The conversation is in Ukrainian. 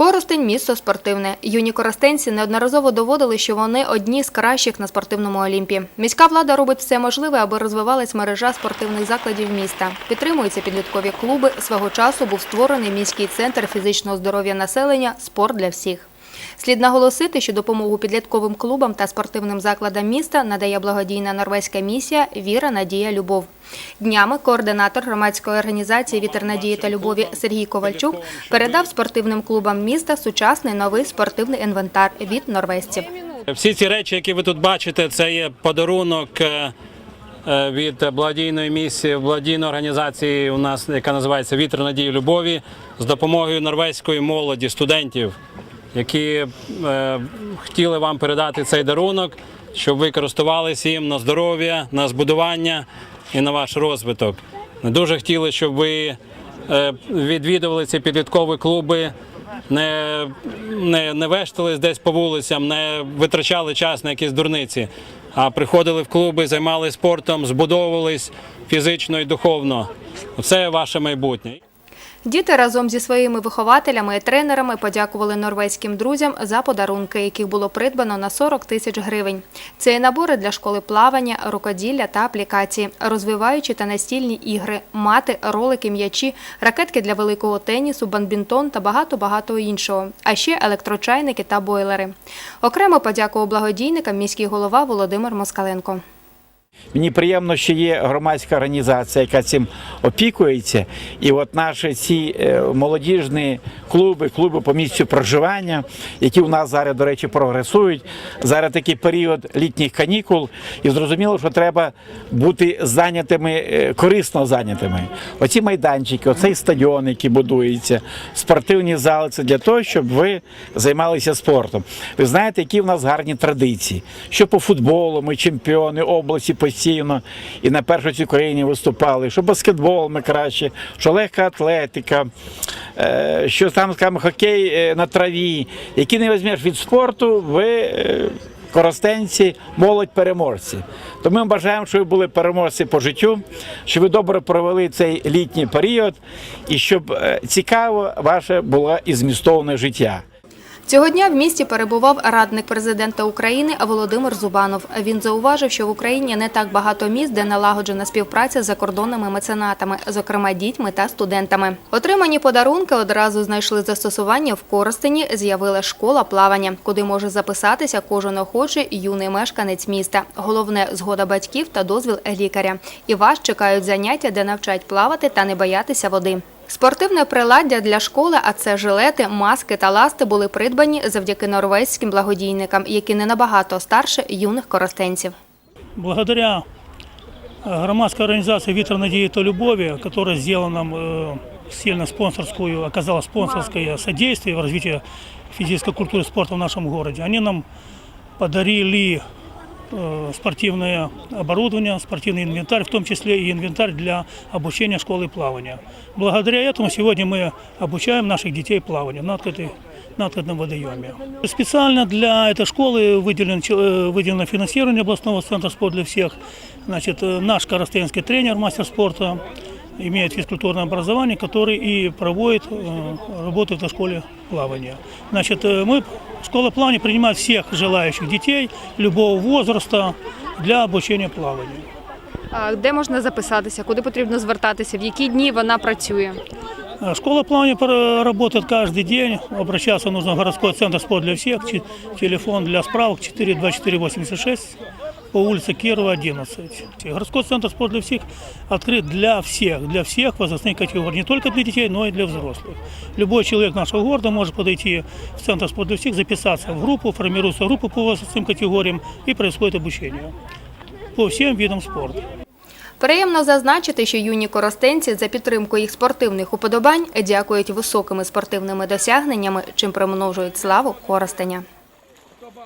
Коростень місто спортивне. Юні коростенці неодноразово доводили, що вони одні з кращих на спортивному олімпі. Міська влада робить все можливе, аби розвивалась мережа спортивних закладів міста. Підтримуються підліткові клуби. Свого часу був створений міський центр фізичного здоров'я населення Спорт для всіх. Слід наголосити, що допомогу підлітковим клубам та спортивним закладам міста надає благодійна норвезька місія Віра, Надія, Любов. Днями координатор громадської організації Вітер надії та любові Сергій Ковальчук передав спортивним клубам міста сучасний новий спортивний інвентар від норвезців. Всі ці речі, які ви тут бачите, це є подарунок е, е, від благодійної місії, благодійної організації у нас, яка називається Вітер надії любові, з допомогою норвезької молоді, студентів, які е, хотіли вам передати цей дарунок, щоб ви користувалися їм на здоров'я, на збудування і на ваш розвиток. Ми дуже хотіли, щоб ви е, відвідували ці підліткові клуби, не, не, не вештались десь по вулицям, не витрачали час на якісь дурниці, а приходили в клуби, займалися спортом, збудовувались фізично і духовно. Це ваше майбутнє. Діти разом зі своїми вихователями і тренерами подякували норвезьким друзям за подарунки, яких було придбано на 40 тисяч гривень. Це і набори для школи плавання, рукоділля та аплікації, розвиваючі та настільні ігри, мати, ролики, м'ячі, ракетки для великого тенісу, бадмінтон та багато-багато іншого. А ще електрочайники та бойлери. Окремо подякував благодійникам міський голова Володимир Москаленко. Мені приємно, що є громадська організація, яка цим опікується. І от наші ці е, молодіжні клуби, клуби по місцю проживання, які у нас зараз, до речі, прогресують. Зараз такий період літніх канікул, і зрозуміло, що треба бути зайнятими, е, корисно зайнятими. Оці майданчики, оцей стадіон, який будується, спортивні зали це для того, щоб ви займалися спортом. Ви знаєте, які в нас гарні традиції. Що по футболу ми чемпіони області постійно і на першості Україні виступали, що баскетбол ми краще, що легка атлетика, е, що там скажімо, хокей е, на траві. Які не візьмеш від спорту, ви. е, Коростенці, молодь переможці. Тому ми бажаємо, щоб ви були переможці по життю, щоб ви добре провели цей літній період і щоб цікаво ваше було і змістовне життя. Цього дня в місті перебував радник президента України Володимир Зубанов. Він зауважив, що в Україні не так багато міст, де налагоджена співпраця з закордонними меценатами, зокрема дітьми та студентами. Отримані подарунки одразу знайшли застосування в Коростені. З'явилась школа плавання, куди може записатися кожен охочий юний мешканець міста. Головне згода батьків та дозвіл лікаря. І вас чекають заняття, де навчать плавати та не боятися води. Спортивне приладдя для школи, а це жилети, маски та ласти, були придбані завдяки норвезьким благодійникам, які не набагато старше юних коростенців. Благодаря э, громадской организации «Витр надеи и любови», которая сделала нам э, сильно спонсорскую, оказала спонсорское содействие в развитии физической культуры и спорта в нашем городе, они нам подарили э, спортивное оборудование, спортивный инвентарь, в том числе и инвентарь для обучения школы плавания. Благодаря этому сегодня мы обучаем наших детей плаванию на открытой на открытом водоеме. Специально для этой школы выделен, чел- э, выделено финансирование областного центра спорта для всех. Значит, э, наш коростенский тренер, мастер спорта, имеет физкультурное образование, который и проводит э, работу в этой школе плавания. Значит, э, мы, школа плавания принимает всех желающих детей любого возраста для обучения плаванию. А де можна записатися? Куди потрібно звертатися? В які дні вона працює? Э, Школа плавания пр- работает каждый день. Обращаться нужно в городской центр спорт для всех. Чи- Телефон для справок 42486 по улице Кирова, 11. Городской центр спорт для всех открыт для всех, для всех возрастных категорий. Не только для детей, но и для взрослых. Любой человек нашего города может подойти в центр спорт для всех, записаться в группу, формируются группы по возрастным категориям и происходит обучение по всем видам спорта. Приємно зазначити, що юні коростенці за підтримку їх спортивних уподобань дякують високими спортивними досягненнями, чим примножують славу Коростеня.